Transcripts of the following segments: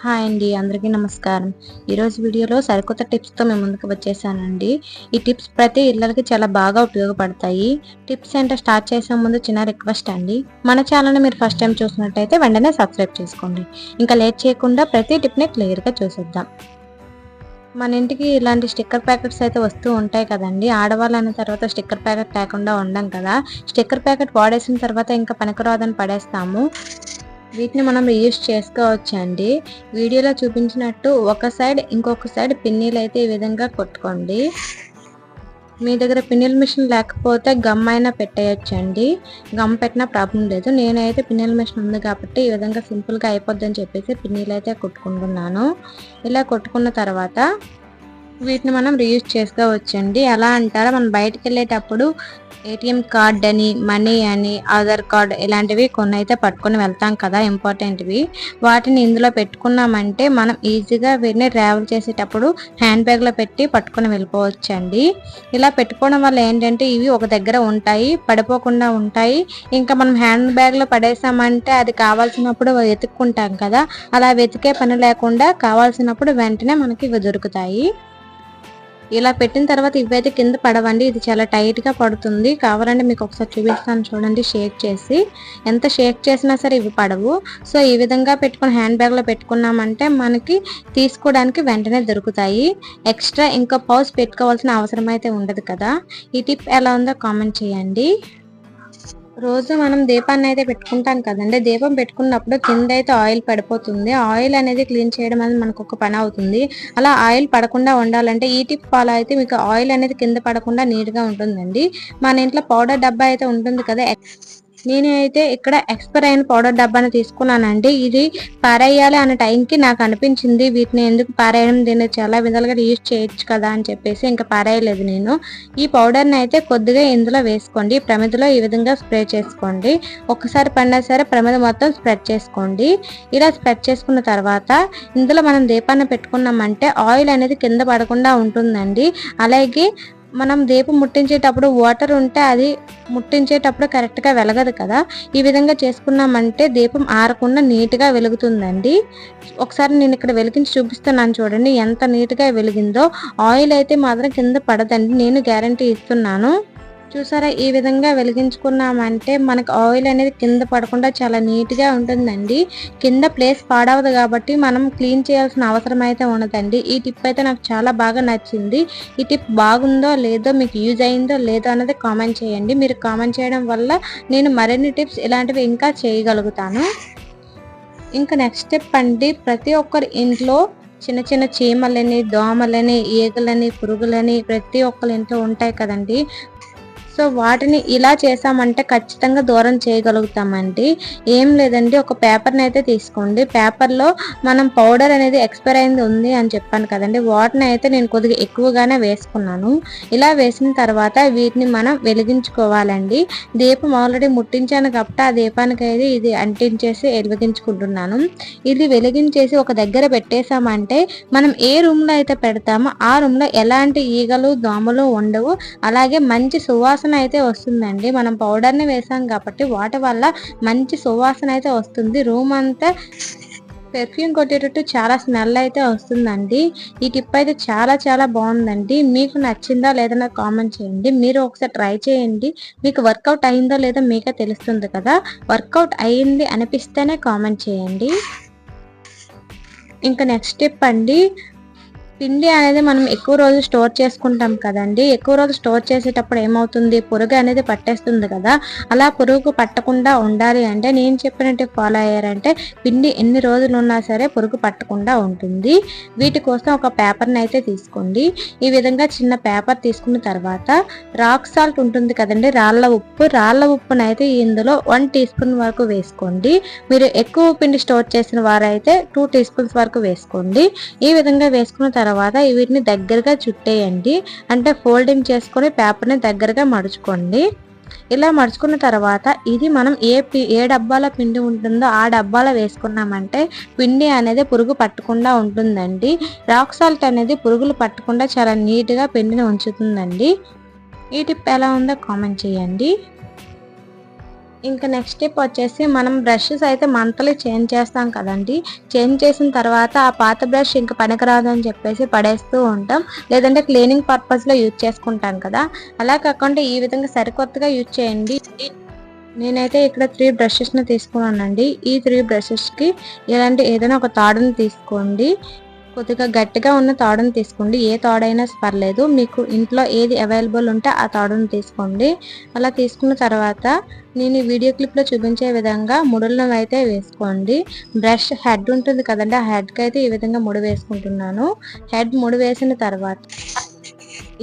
Hi అండి అందరికీ నమస్కారం. ఈరోజు వీడియోలో సరికొత్త టిప్స్తో మేము ముందుకు వచ్చేసానండి. ఈ టిప్స్ ప్రతి ఇళ్ళకి చాలా బాగా ఉపయోగపడతాయి. టిప్స్ ఏంటో స్టార్ట్ చేసే ముందు చిన్న రిక్వెస్ట్ అండి. మన ఛానల్ని మీరు ఫస్ట్ టైం చూసినట్టయితే వెంటనే సబ్స్క్రైబ్ చేసుకోండి. ఇంకా లేట్ చేయకుండా ప్రతి టిప్ని క్లియర్గా చూసేద్దాం. మన ఇంటికి ఇలాంటి స్టిక్కర్ ప్యాకెట్స్ అయితే వస్తూ ఉంటాయి కదండి. ఆడవాళ్ళు తర్వాత స్టిక్కర్ ప్యాకెట్ లేకుండా ఉండం కదా. స్టిక్కర్ ప్యాకెట్ వాడేసిన తర్వాత ఇంకా పనికిరాదని పడేస్తాము. వీటిని మనం రీయూస్ చేసుకోవచ్చండి. వీడియోలో చూపించినట్టు ఒక సైడ్ ఇంకొక సైడ్ పిన్నీలు అయితే ఈ విధంగా కొట్టుకోండి. మీ దగ్గర పిన్నెల మిషన్ లేకపోతే గమ్ అయినా పెట్టేయచ్చండి. గమ్ పెట్టినా ప్రాబ్లం లేదు. నేనైతే పిన్నెల మిషన్ ఉంది కాబట్టి ఈ విధంగా సింపుల్గా అయిపోద్దని చెప్పేసి పిన్నీలు అయితే కొట్టుకుంటున్నాను. ఇలా కొట్టుకున్న తర్వాత వీటిని మనం రీయూజ్ చేసుకోవచ్చండి. ఎలా అంటారా మనం బయటకు వెళ్ళేటప్పుడు ఏటీఎం కార్డ్ అని మనీ అని ఆధార్ కార్డ్ ఇలాంటివి కొన్ని అయితే పట్టుకొని వెళ్తాం కదా ఇంపార్టెంట్వి వాటిని ఇందులో పెట్టుకున్నామంటే మనం ఈజీగా వీటిని ట్రావెల్ చేసేటప్పుడు హ్యాండ్ బ్యాగ్లో పెట్టి పట్టుకొని వెళ్ళిపోవచ్చండి. ఇలా పెట్టుకోవడం వల్ల ఏంటంటే ఇవి ఒక దగ్గర ఉంటాయి పడిపోకుండా ఉంటాయి. ఇంకా మనం హ్యాండ్ బ్యాగ్లో పడేసామంటే అది కావాల్సినప్పుడు వెతుక్కుంటాం కదా. అలా వెతికే పని లేకుండా కావాల్సినప్పుడు వెంటనే మనకి ఇవి దొరుకుతాయి. ఇలా పెట్టిన తర్వాత ఇవైతే కింద పడవండి. ఇది చాలా టైట్గా పడుతుంది. కావాలంటే మీకు ఒకసారి చూపిస్తాను చూడండి షేక్ చేసి. ఎంత షేక్ చేసినా సరే ఇవి పడవు. సో ఈ విధంగా పెట్టుకుని హ్యాండ్ బ్యాగ్లో పెట్టుకున్నామంటే మనకి తీసుకోవడానికి వెంటనే దొరుకుతాయి. ఎక్స్ట్రా ఇంకా పౌస్ పెట్టుకోవాల్సిన అవసరం అయితే ఉండదు కదా. ఈ టిప్ ఎలా ఉందో కామెంట్ చేయండి. రోజు మనం దీపాన్ని అయితే పెట్టుకుంటాం కదండి. దీపం పెట్టుకున్నప్పుడు కింద అయితే ఆయిల్ పడిపోతుంది. ఆయిల్ అనేది క్లీన్ చేయడం అనేది మనకు ఒక పని అవుతుంది. అలా ఆయిల్ పడకుండా ఉండాలంటే ఈ టిప్ ఫాలో అయితే మీకు ఆయిల్ అనేది కింద పడకుండా నీట్గా ఉంటుందండి. మన ఇంట్లో పౌడర్ డబ్బా అయితే ఉంటుంది కదా నేనైతే ఇక్కడ ఎక్స్పైర్ అయిన పౌడర్ డబ్బాను తీసుకున్నానండి. ఇది పారేయాలి అనే టైంకి నాకు అనిపించింది. వీటిని ఎందుకు పారేయడం దీన్ని చాలా విధాలుగా యూజ్ చేయొచ్చు కదా అని చెప్పేసి ఇంకా పారేయలేదు నేను. ఈ పౌడర్ని అయితే కొద్దిగా ఇందులో వేసుకోండి. ప్రమిదలో ఈ విధంగా స్ప్రే చేసుకోండి. ఒకసారి పడినా సరే ప్రమిద మొత్తం స్ప్రెడ్ చేసుకోండి. ఇలా స్ప్రెడ్ చేసుకున్న తర్వాత ఇందులో మనం దీపాన్ని పెట్టుకున్నామంటే ఆయిల్ అనేది కింద పడకుండా ఉంటుందండి. అలాగే మనం దీపం ముట్టించేటప్పుడు వాటర్ ఉంటే అది ముట్టించేటప్పుడు కరెక్ట్గా వెలగదు కదా. ఈ విధంగా చేసుకున్నామంటే దీపం ఆరకుండా నీట్గా వెలుగుతుందండి. ఒకసారి నేను ఇక్కడ వెలిగించి చూపిస్తున్నాను చూడండి ఎంత నీట్గా వెలిగిందో. ఆయిల్ అయితే మాత్రం కింద పడదండి నేను గ్యారంటీ ఇస్తున్నాను. చూసారా? ఈ విధంగా వెలిగించుకున్నామంటే మనకు ఆయిల్ అనేది కింద పడకుండా చాలా నీట్గా ఉంటుందండి. కింద ప్లేస్ పాడవదు కాబట్టి మనం క్లీన్ చేయాల్సిన అవసరం అయితే ఉండదండి. ఈ టిప్ అయితే నాకు చాలా బాగా నచ్చింది. ఈ టిప్ బాగుందో లేదో మీకు యూజ్ అయిందో లేదో అన్నది కామెంట్ చేయండి. మీరు కామెంట్ చేయడం వల్ల నేను మరిన్ని టిప్స్ ఇలాంటివి ఇంకా చేయగలుగుతాను. ఇంకా నెక్స్ట్ స్టెప్ అండి. ప్రతి ఒక్కరి ఇంట్లో చిన్న చిన్న చీమలని దోమలని ఈగలని పురుగులని ప్రతి ఒక్కరి ఇంట్లో ఉంటాయి కదండి. సో వాటిని ఇలా చేసామంటే ఖచ్చితంగా దూరం చేయగలుగుతామండి. ఏం లేదండి ఒక పేపర్ని అయితే తీసుకోండి. పేపర్లో మనం పౌడర్ అనేది ఎక్స్పైర్ అయింది ఉంది అని చెప్పాను కదండి. వాటిని అయితే నేను కొద్దిగా ఎక్కువగానే వేసుకున్నాను. ఇలా వేసిన తర్వాత వీటిని మనం వెలిగించుకోవాలండి. దీపం ఆల్రెడీ ముట్టించాను కాబట్టి ఆ దీపానికి అయితే ఇది అంటించేసి వెలిగించుకుంటున్నాను. ఇది వెలిగించేసి ఒక దగ్గర పెట్టేశామంటే మనం ఏ రూమ్లో అయితే పెడతామో ఆ రూమ్లో ఎలాంటి ఈగలు దోమలు ఉండవు. అలాగే మంచి సువాసన సువాసన అయితే వస్తుందండి. మనం పౌడర్ని వేసాం కాబట్టి వాటి వల్ల మంచి సువాసన అయితే వస్తుంది. రూమ్ అంతా పెర్ఫ్యూమ్ కొట్టేటట్టు చాలా స్మెల్ అయితే వస్తుందండి. ఈ టిప్ అయితే చాలా చాలా బాగుందండి. మీకు నచ్చిందా లేదా కామెంట్ చేయండి. మీరు ఒకసారి ట్రై చేయండి. మీకు వర్కౌట్ అయిందో లేదో మీకే తెలుస్తుంది కదా. వర్కౌట్ అయింది అనిపిస్తేనే కామెంట్ చేయండి. ఇంకా నెక్స్ట్ టిప్ అండి. పిండి అనేది మనం ఎక్కువ రోజు స్టోర్ చేసుకుంటాం కదండి. ఎక్కువ రోజు స్టోర్ చేసేటప్పుడు ఏమవుతుంది? పురుగు అనేది పట్టేస్తుంది కదా. అలా పురుగు పట్టకుండా ఉండాలి అంటే నేను చెప్పినట్టు ఫాలో అయ్యారంటే పిండి ఎన్ని రోజులు ఉన్నా సరే పురుగు పట్టకుండా ఉంటుంది. వీటి కోసం ఒక పేపర్ని అయితే తీసుకోండి. ఈ విధంగా చిన్న పేపర్ తీసుకున్న తర్వాత రాక్ సాల్ట్ ఉంటుంది కదండి రాళ్ళ ఉప్పు. రాళ్ళ ఉప్పును అయితే ఇందులో వన్ టీ స్పూన్ వరకు వేసుకోండి. మీరు ఎక్కువ పిండి స్టోర్ చేసిన వారైతే టూ టీ స్పూన్స్ వరకు వేసుకోండి. ఈ విధంగా వేసుకున్న తర్వాత తర్వాత వీటిని దగ్గరగా చుట్టేయండి. అంటే ఫోల్డింగ్ చేసుకొని పేపర్ని దగ్గరగా మడుచుకోండి. ఇలా మడుచుకున్న తర్వాత ఇది మనం ఏ ఏ డబ్బాలో పిండి ఉంటుందో ఆ డబ్బాలో వేసుకున్నామంటే పిండి అనేది పురుగు పట్టకుండా ఉంటుందండి. రాక్ సాల్ట్ అనేది పురుగులు పట్టకుండా చాలా నీట్గా పిండిని ఉంచుతుందండి. ఈ టిప్ ఎలా ఉందో కామెంట్ చేయండి. ఇంకా నెక్స్ట్ స్టెప్ వచ్చేసి మనం బ్రషెస్ అయితే మంత్లీ చేంజ్ చేస్తాం కదండి. చేంజ్ చేసిన తర్వాత ఆ పాత బ్రష్ ఇంకా పనికిరాదు అని చెప్పేసి పడేస్తూ ఉంటాం. లేదంటే క్లీనింగ్ పర్పస్లో యూజ్ చేసుకుంటాం కదా. అలా కాకుండా ఈ విధంగా సరికొత్తగా యూజ్ చేయండి. నేనైతే ఇక్కడ త్రీ బ్రషెస్ని తీసుకున్నానండి. ఈ త్రీ బ్రషెస్కి ఇలాంటి ఏదైనా ఒక తాడుని తీసుకోండి. కొద్దిగా గట్టిగా ఉన్న తాడును తీసుకోండి. ఏ తాడైనా పర్లేదు. మీకు ఇంట్లో ఏది అవైలబుల్ ఉంటే ఆ తాడును తీసుకోండి. అలా తీసుకున్న తర్వాత నేను ఈ వీడియో క్లిప్లో చూపించే విధంగా ముడులను అయితే వేసుకోండి. బ్రష్ హెడ్ ఉంటుంది కదండి. ఆ హెడ్కి అయితే ఈ విధంగా ముడి వేసుకుంటున్నాను. హెడ్ ముడి వేసిన తర్వాత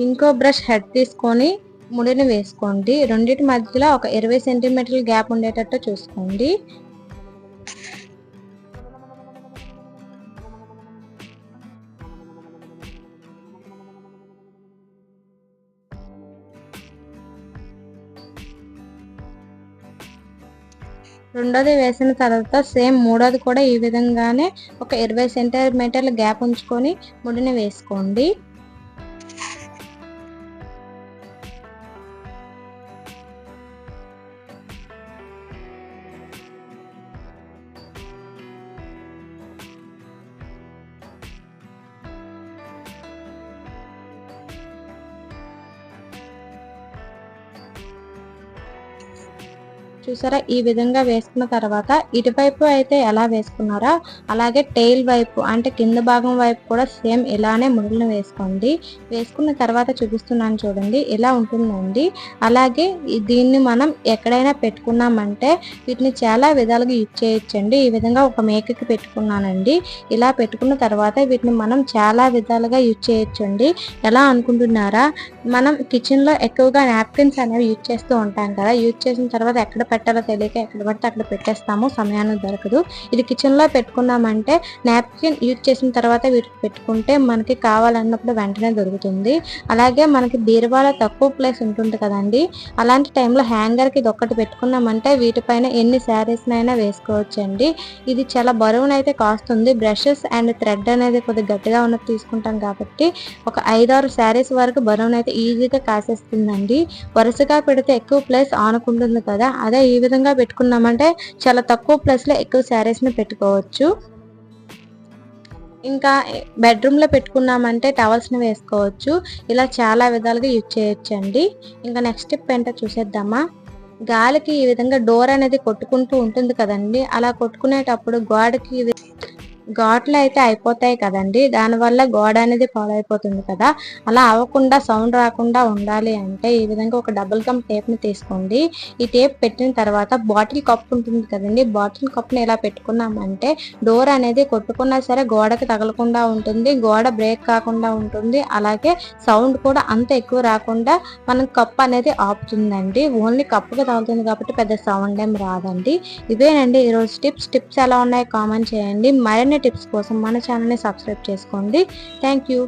ఇంకో బ్రష్ హెడ్ తీసుకొని ముడిని వేసుకోండి. రెండింటి మధ్యలో ఒక ఇరవై సెంటీమీటర్ల గ్యాప్ ఉండేటట్టు చూసుకోండి. రెండోది వేసిన తర్వాత సేమ్ మూడోది కూడా ఈ విధంగానే ఒక ఇరవై సెంటీమీటర్ల గ్యాప్ ఉంచుకొని ముడిని వేసుకోండి. చూసారా? ఈ విధంగా వేసుకున్న తర్వాత ఇటువైపు అయితే ఎలా వేసుకున్నారా? అలాగే టెయిల్ వైపు అంటే కింద భాగం వైపు కూడా సేమ్ ఇలానే ముడులను వేసుకోండి. వేసుకున్న తర్వాత చూపిస్తున్నాను చూడండి ఇలా ఉంటుందండి. అలాగే దీన్ని మనం ఎక్కడైనా పెట్టుకున్నామంటే వీటిని చాలా విధాలుగా యూజ్ చేయొచ్చండి. ఈ విధంగా ఒక మేకకి పెట్టుకున్నానండి. ఇలా పెట్టుకున్న తర్వాత వీటిని మనం చాలా విధాలుగా యూజ్ చేయొచ్చండి. ఎలా అనుకుంటున్నారా? మనం కిచెన్లో ఎక్కువగా నాప్కిన్స్ అనేవి యూజ్ చేస్తూ ఉంటాం కదా. యూజ్ చేసిన తర్వాత ఎక్కడ పెట్టాలో తెలియక ఎక్కడ పడితే అక్కడ పెట్టేస్తాము. సమయానికి దొరకదు. ఇది కిచెన్లో పెట్టుకున్నామంటే నాప్కిన్ యూజ్ చేసిన తర్వాత వీటికి పెట్టుకుంటే మనకి కావాలన్నప్పుడు వెంటనే దొరుకుతుంది. అలాగే మనకి బీరువాలో తక్కువ ప్లేస్ ఉంటుంది కదండి. అలాంటి టైంలో హ్యాంగర్కి ఇది ఒక్కటి పెట్టుకున్నామంటే వీటిపైన ఎన్ని శారీస్నైనా వేసుకోవచ్చండి. ఇది చాలా బరువునైతే కాస్తుంది. బ్రషెస్ అండ్ థ్రెడ్ అనేది కొద్దిగా గట్టిగా ఉన్నది తీసుకుంటాం కాబట్టి ఒక ఐదారు శారీస్ వరకు బరువునైతే ఈజీగా కాసేస్తుందండి. వరుసగా పెడితే ఎక్కువ ప్లేస్ ఆనుకుంటుంది కదా అదే ఈ విధంగా పెట్టుకున్నామంటే చాలా తక్కువ ప్లేస్లో ఎక్కువ శారీస్ని పెట్టుకోవచ్చు. ఇంకా బెడ్రూమ్లో పెట్టుకున్నామంటే టవల్స్ని వేసుకోవచ్చు. ఇలా చాలా విధాలుగా యూజ్ చేయొచ్చండి. ఇంకా నెక్స్ట్ స్టెప్ ఏంటో చూసేద్దామా? గాలికి ఈ విధంగా డోర్ అనేది కొట్టుకుంటూ ఉంటుంది కదండి. అలా కొట్టుకునేటప్పుడు గోడకి ఘాట్లు అయితే అయిపోతాయి కదండి. దానివల్ల గోడ అనేది పాడైపోతుంది కదా. అలా అవ్వకుండా సౌండ్ రాకుండా ఉండాలి అంటే ఈ విధంగా ఒక డబుల్ గమ్ టేప్ని తీసుకోండి. ఈ టేప్ పెట్టిన తర్వాత బాటిల్ కప్ ఉంటుంది కదండి. బాటిల్ కప్ని ఇలా పెట్టుకున్నామంటే డోర్ అనేది కొట్టుకున్నా సరే గోడకి తగలకుండా ఉంటుంది గోడ బ్రేక్ కాకుండా ఉంటుంది. అలాగే సౌండ్ కూడా అంత ఎక్కువ రాకుండా మనం కప్ అనేది ఆపుతుందండి ఓన్లీ కప్పుగా తగులుతుంది కాబట్టి పెద్ద సౌండ్ ఏం రాదండి. ఇవేనండి. ఈరోజు టిప్స్ టిప్స్ ఎలా ఉన్నాయో కామెంట్ చేయండి. మరిన్ని టిప్స్ కోసం మన ఛానల్ని సబ్స్క్రైబ్ చేసుకోండి. Thank you